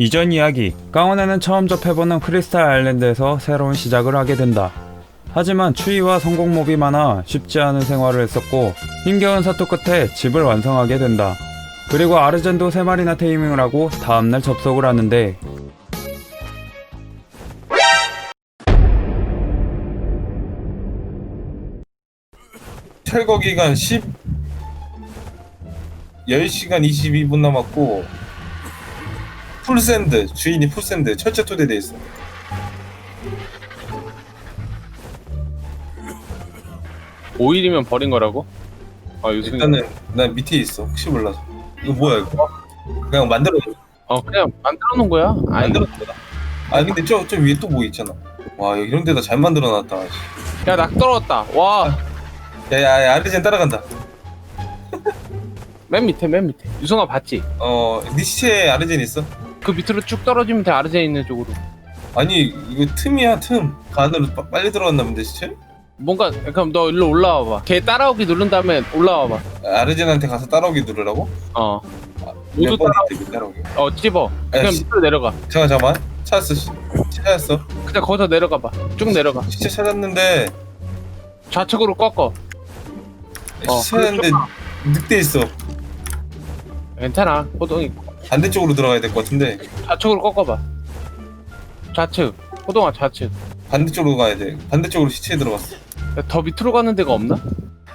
이전 이야기 강원에는 처음 접해보는 크리스탈 아일랜드에서 새로운 시작을 하게 된다. 하지만 추위와 성공몹이 많아 쉽지 않은 생활을 했었고 힘겨운 사투 끝에 집을 완성하게 된다. 그리고 아르젠도 3마리나 테이밍을 하고 다음날 접속을 하는데 철거 기간 10 10시간 22분 남았고 풀샌드 주인이 풀샌드 철제 토대돼 있어 오일이면 버린 거라고? 아 요즘 일단은 난 밑에 있어. 혹시 몰라서. 이거 뭐야 이거? 그냥 만들어. 어 그냥 만들어 놓은 거야? 아니. 만들어 거다. 아 근데 저, 저 위에 또 뭐 있잖아. 와 이런 데다 잘 만들어 놨다. 야낙 떨어졌다. 와 맨 야야야 아르젠 따라간다. 밑에 맨 밑에. 유성아 봤지? 어 니 시체에 아르젠 있어 그 밑으로 쭉 떨어지면 돼 아르젠 있는 쪽으로. 아니 이거 틈이야 틈. 간으로 빠- 빨리 들어갔나 본데 시체? 뭔가 그럼 너 일로 올라와봐. 걔 따라오기 누른 다음에 올라와봐. 아르젠한테 가서 따라오기 누르라고? 어. 몇 모두 번 따라 밑에 따라오기 어 찝어. 그냥 씨. 밑으로 내려가. 잠깐 잠깐 찾았어 시- 찾았어. 그냥 거기서 내려가봐. 쭉 내려가. 시체 찾았는데. 좌측으로 꺾어. 어, 시체 찾았는데 늑대 있어. 괜찮아. 호동이 반대쪽으로 들어가야 될 것 같은데. 좌측으로 꺾어봐. 좌측. 호동아 좌측. 반대쪽으로 가야 돼. 반대쪽으로 시체에 들어갔어. 야, 더 밑으로 가는 데가 없나?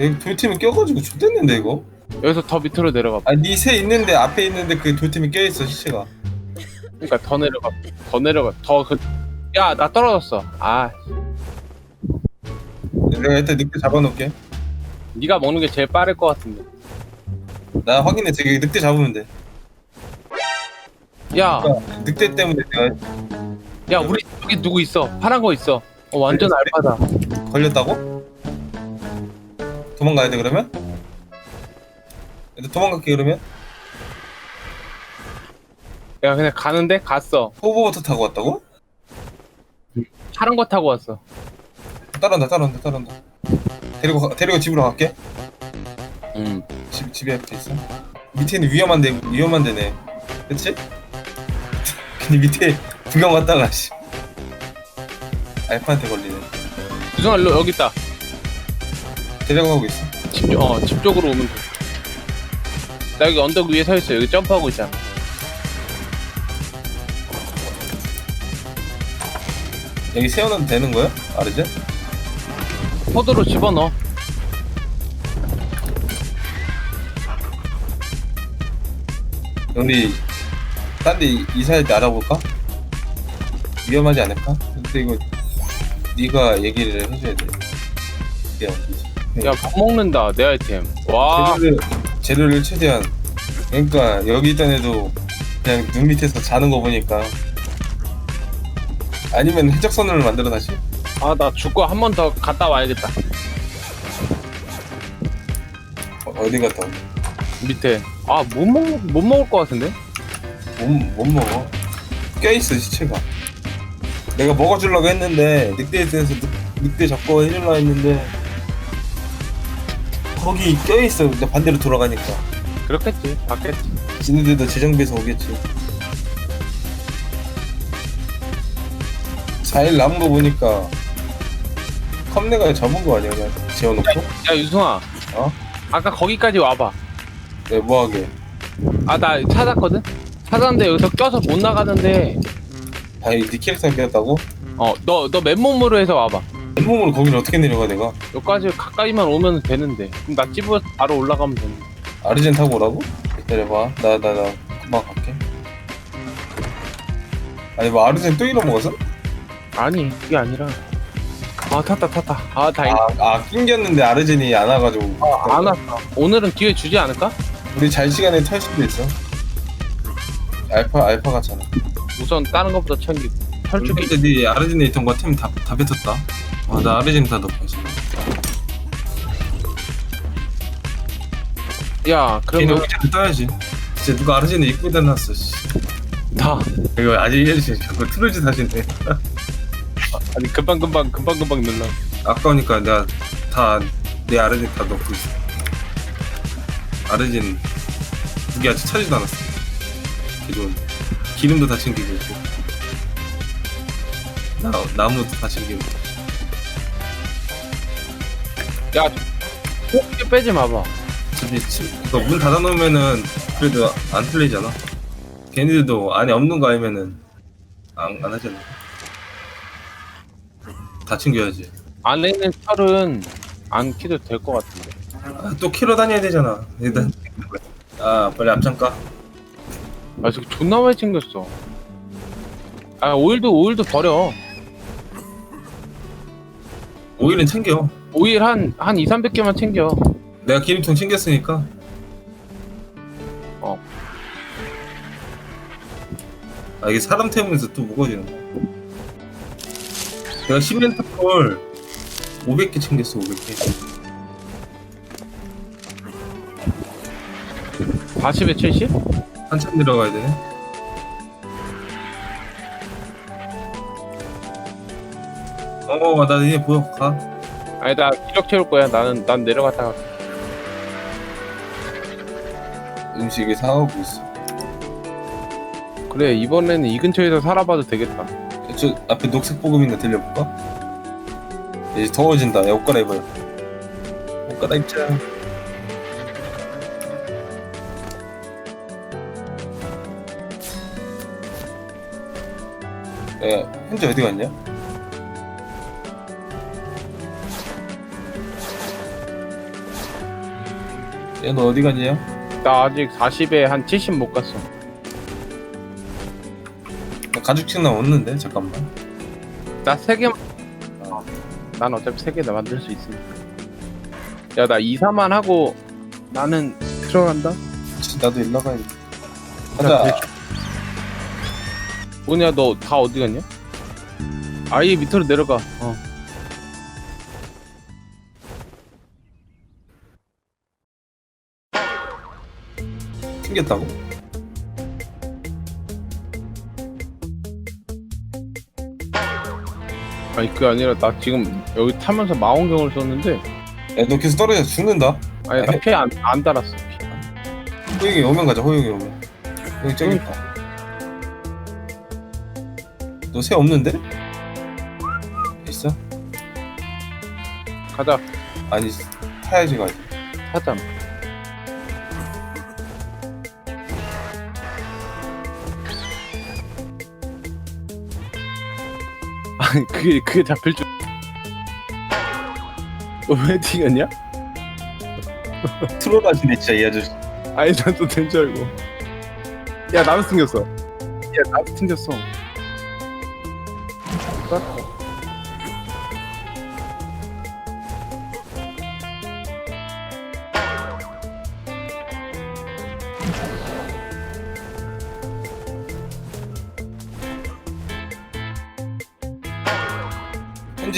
여기 돌팀이 껴가지고 좋댔는데 이거? 여기서 더 밑으로 내려가 봐 아니 니새 있는데 앞에 있는데 그 돌팀이 껴있어 시체가. 그러니까 더 내려가 더 내려가 더 그 야 나 떨어졌어. 아. 내가 일단 늑대 잡아놓을게. 네가 먹는 게 제일 빠를 것 같은데. 나 확인해. 저기 늑대 잡으면 돼 야, 그러니까 늑대 때문에 내가 야 우리 여기 누구 있어? 파란 거 있어. 어 완전 그래? 알파다. 걸렸다고? 도망가야 돼 그러면? 도망갈게 그러면 야 그냥 가는데 갔어. 호버부터 타고 왔다고? 파란 거 타고 왔어. 따라온다 따라온다 따라온다 데리고 가, 데리고 집으로 갈게 음. 집, 집에 앞에 있어 밑에는 위험한데 위험한 데네 그치? 근데 밑에 구경 갔다가 씨 알파한테 걸리네 유성아 일로 여기 있다. 데려가고 있어 집, 쪽- 어, 집 쪽으로 오면 돼. 나 여기 언덕 위에 서 있어. 여기 점프하고 있잖아. 여기 세워놔도 되는 거야? 아르제? 포도로 집어넣어. 우리 딴데 이사할 때 알아볼까? 위험하지 않을까? 근데 이거 네가 얘기를 해줘야 돼 이게 어디지? 야 밥 먹는다 내 아이템. 와. 재료를, 재료를 최대한 그러니까 여기 있던 애도 그냥 눈 밑에서 자는 거 보니까 아니면 해적선을 만들어 다시 아 나 죽고 한 번 더 갔다 와야겠다. 어, 어디 갔다 오게 밑에. 아 못 먹, 못 먹을 것 같은데? 못, 못 먹어 껴있어 시체가 내가 먹어주려고 했는데 늑대에 대해서 늑, 늑대 잡고 해주려고 했는데 거기 껴있어 반대로 돌아가니까 그렇겠지. 봤겠지. 지네들도 재정비해서 오겠지 4일 남은 거 보니까 컴내가 잡은 거 아니야 그냥 지어놓고 야 유승아. 어? 아까 거기까지 와봐. 네 뭐하게 아 나 찾았거든? 찾았는데 여기서 껴서 못 나가는데. 아니 네 캐릭터 꼈다고? 어 너 너 맨몸으로 해서 와봐. 맨몸으로 거기를 어떻게 내려가 내가? 여기까지 가까이만 오면 되는데. 그럼 나 집으로 바로 올라가면 되는데. 아르젠 타고 오라고? 기다려봐. 나 나 나 금방 갈게. 아니 뭐 아르젠 또 잃어먹었어? 아니 그게 아니라. 아 탔다 탔다. 아 다행이다. 아, 아 낑겼는데 아르젠이 안 와가지고. 안 왔어 오늘은 기회 주지 않을까? 우리 잘 시간에 탈 수도 있어 알파 알파 같잖아 우선 다른 것부터 챙기고 혈축이 근데 네 아르젠에 있던 거템다다 뱉었다. 아나 아르젠 다 넣고 있어. 야 걔는 그러면 여기를 떠야지. 진짜 누가 아르젠에 입고 다녔어 씨. 나. 이거 아직 해주시 자꾸 트로지 다시네 아니 금방 금방 금방 금방 눌러. 아까우니까 내가 다 내 아르젠 다 넣고 있어. 두개 아직 차지도 않았어 기존 기름도 다 챙기고 있고. 나, 나무도 다 챙기고. 야꼭 빼지 마봐. 이거 문 닫아놓으면은 그래도 안 틀리잖아. 걔네들도 안에 없는 거 알면은 안, 안 하잖아. 다 챙겨야지. 안에 있는 철은 안 키도 될 것 같은데. 아, 또 키로 다녀야 되잖아. 일단. 아 빨리 앞장 까 아 저거 존나 많이 챙겼어. 아 오일도 오일도 버려. 오일은 챙겨. 오일 한 한 2, 300개만 챙겨. 내가 기름통 챙겼으니까. 어. 아 이게 사람 태우면서 또 무거워지는 거야. 내가 시멘트 걸 500개 챙겼어 500개. 40에 70? 한참 내려가야 되네 어 나 이제 보여. 가. 아니 나 기력 채울 거야. 나는 난 내려갔다가 음식을 사오고 있어. 그래 이번에는 이 근처에서 살아봐도 되겠다. 저 앞에 녹색 뽀금이나 들려볼까? 이제 더워진다. 야 옷 갈아입어요. 옷 갈아입자 야 현재 어디 갔냐? 야 너 어디 갔냐? 나 아직 40에 한 70 못 갔어 나 가죽층 나 없는데 잠깐만 나 3개만 어. 난 어차피 3개 만들 수 있으니까 야 나 2, 4만 하고 나는 들어간다 그치, 나도 일로 가야겠다 야, 가자 뭐냐 너 다 어디 갔냐? 아예 밑으로 내려가. 어. 튕겼다고? 아니 그게 아니라 나 지금 여기 타면서 망원경을 썼는데. 야 너 계속 떨어져서 죽는다? 아니 나 피안 안 달았어 피. 호영이 오면 가자 호영이 오면. 여기 저기 있다 너 새 없는데? 있어? 가자 아니 타야지 가지 타잖아 아니 그게 그게 잡힐 줄. 너왜 튀겼냐? 트롤 하시네 진짜 이 아저씨 아니 난또된줄 알고. 야 나도 튕겼어. 야 나도 튕겼어.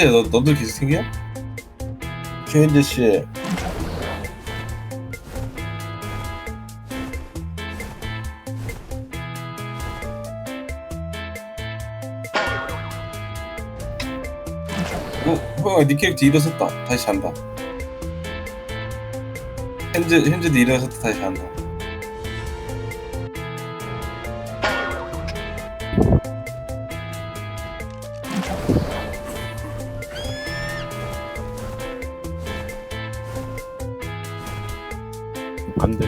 현재 너, 너도 계속 생겨? 최현재 씨. 어, 호영아 네 캐릭터 일어섰다. 다시 잔다. 현재, 현재도 일어섰다. 다시 잔다 안 돼.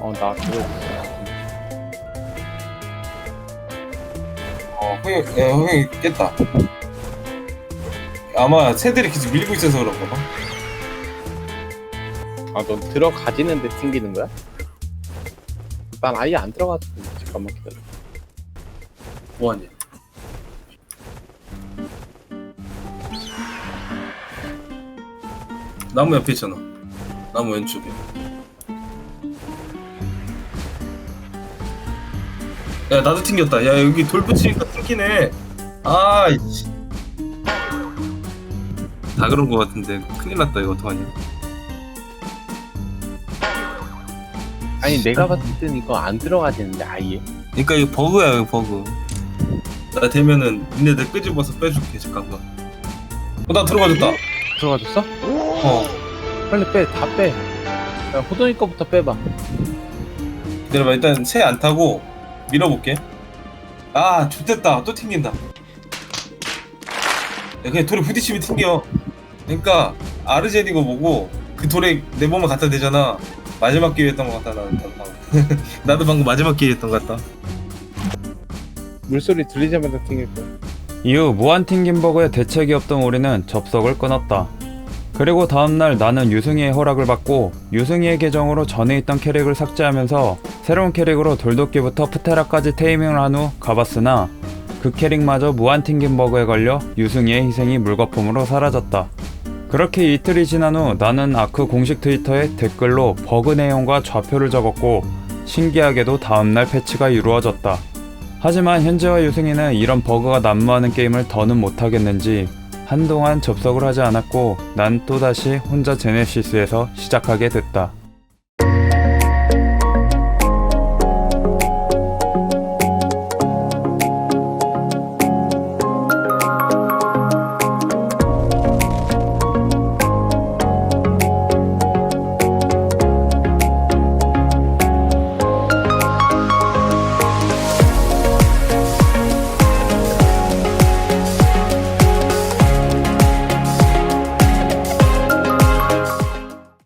어 나 그거. 어, 호영, 야, 호영이 깼다. 아마 새들이 계속 밀고 있어서 그런가 봐. 아 넌 들어가지는데 튕기는 거야? 난 아예 안 들어갔어. 잠깐만 기다려. 뭐하냐? 나무 옆에 있잖아. 나무 왼쪽에. 야, 나도 튕겼다. 야, 여기 돌 붙이니까 튕기네. 아, 이씨. 다 그런 거 같은데. 큰일 났다, 이거 어떡하냐. 아니 내가 봤을 때는 이거 안 들어가지는데 아예. 그러니까 이거 버그야, 이거 버그. 나 되면은 니네들 끄집어서 빼줄게, 잠깐만. 어, 나 들어가졌다. 들어가졌어? 어. 빨리 빼, 다 빼. 야, 호동이 거부터 빼봐. 내려봐 일단 새 안 타고 밀어볼게 아 좋됐다 또 튕긴다 야, 그냥 돌에 부딪히면 튕겨 그러니까 아르제니거 보고 그 돌에 내 몸을 갖다 대잖아 마지막 기회였던 것 같다 나는 방금. 나도 방금 마지막 기회였던 것 같다 물소리 들리자마자 튕길 거야. 이후 무한 튕김 버그에 대책이 없던 우리는 접속을 끊었다. 그리고 다음날 나는 유승희의 허락을 받고 유승희의 계정으로 전에 있던 캐릭을 삭제하면서 새로운 캐릭으로 돌도끼부터 프테라까지 테이밍을 한 후 가봤으나 그 캐릭마저 무한 튕김 버그에 걸려 유승희의 희생이 물거품으로 사라졌다. 그렇게 이틀이 지난 후 나는 아크 공식 트위터에 댓글로 버그 내용과 좌표를 적었고 신기하게도 다음날 패치가 이루어졌다. 하지만 현재와 유승희는 이런 버그가 난무하는 게임을 더는 못하겠는지 한동안 접속을 하지 않았고 난 또다시 혼자 제네시스에서 시작하게 됐다.